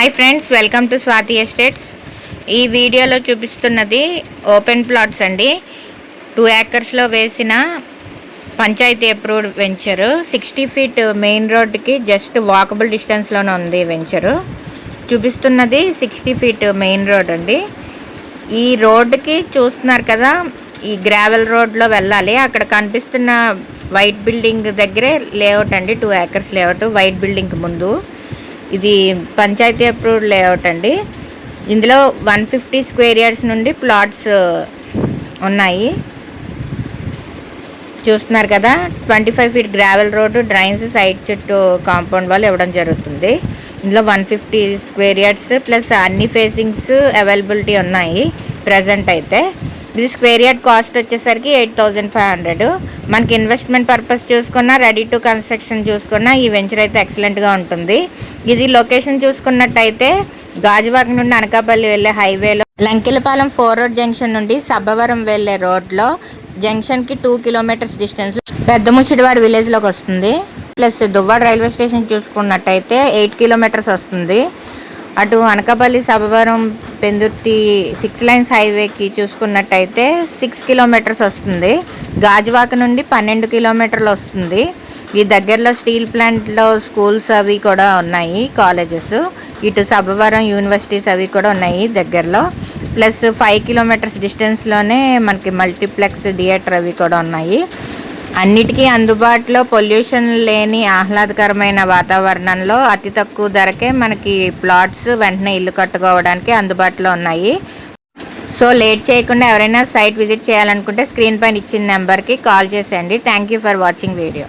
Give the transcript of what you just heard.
Hi friends welcome to Swathi estates ఈ వీడియోలో చూపిస్తున్నది ఓపెన్ ప్లాట్స్ అండి. టూ ఏకర్స్లో వేసిన panchayat approved venture sixty feet main రోడ్కి జస్ట్ వాకబుల్ డిస్టెన్స్లోనే ఉంది వెంచరు చూపిస్తున్నది సిక్స్టీ ఫీట్ మెయిన్ రోడ్ అండి. ఈ రోడ్డుకి చూస్తున్నారు కదా ఈ గ్రావెల్ రోడ్లో వెళ్ళాలి. అక్కడ కనిపిస్తున్న వైట్ బిల్డింగ్ దగ్గరే లేఅవుట్ అండి two acres layout white building ముందు. ఇది పంచాయతీ అప్రూవ్డ్ లేఅవుట్ అండి. ఇందులో వన్ ఫిఫ్టీ స్క్వేర్ యార్డ్స్ నుండి ప్లాట్స్ ఉన్నాయి. చూస్తున్నారు కదా twenty five feet gravel road drains side చుట్టూ కాంపౌండ్ వాళ్ళు ఇవ్వడం జరుగుతుంది. ఇందులో one fifty square yards plus అన్ని ఫేసింగ్స్ అవైలబిలిటీ ఉన్నాయి ప్రజెంట్ అయితే. ఇది స్క్వేర్ యార్డ్ కాస్ట్ వచ్చేసరికి ఎయిట్ థౌజండ్ ఫైవ్ హండ్రెడ్. మనకి ఇన్వెస్ట్మెంట్ పర్పస్ చూసుకున్నా రెడీ టు కన్స్ట్రక్షన్ చూసుకున్నా ఈ వెంచర్ అయితే ఎక్సలెంట్గా ఉంటుంది. ఇది లొకేషన్ చూసుకున్నట్టయితే గాజువాక నుండి అనకాపల్లి వెళ్ళే హైవేలో లంకెలపాలెం ఫోర్ రోడ్ జంక్షన్ నుండి సబ్బవరం వెళ్ళే రోడ్లో జంక్షన్కి టూ కిలోమీటర్స్ డిస్టెన్స్ పెద్ద ముచ్చిడివాడ విలేజ్లోకి వస్తుంది. ప్లస్ దువ్వాడ రైల్వే స్టేషన్ చూసుకున్నట్టయితే ఎయిట్ కిలోమీటర్స్ వస్తుంది. అటు అనకాపల్లి సభవరం పెందుర్తి సిక్స్ లైన్స్ హైవేకి చూసుకున్నట్టయితే సిక్స్ కిలోమీటర్స్ వస్తుంది. గాజువాక నుండి పన్నెండు కిలోమీటర్లు వస్తుంది. ఈ దగ్గరలో స్టీల్ ప్లాంట్లో స్కూల్స్ అవి కూడా ఉన్నాయి కాలేజెస్. ఇటు సభవరం యూనివర్సిటీస్ అవి కూడా ఉన్నాయి దగ్గరలో. ప్లస్ ఫైవ్ కిలోమీటర్స్ డిస్టెన్స్లోనే మనకి మల్టీప్లెక్స్ థియేటర్ అవి కూడా ఉన్నాయి. అన్నిటికీ అందుబాటులో పొల్యూషన్ లేని ఆహ్లాదకరమైన వాతావరణంలో అతి తక్కువ ధరకే మనకి ప్లాట్స్ వెంటనే ఇల్లు కట్టుకోవడానికి అందుబాటులో ఉన్నాయి. సో లేట్ చేయకుండా ఎవరైనా సైట్ విజిట్ చేయాలనుకుంటే స్క్రీన్ పైన ఇచ్చిన నెంబర్కి కాల్ చేసేయండి. Thank you for watching video.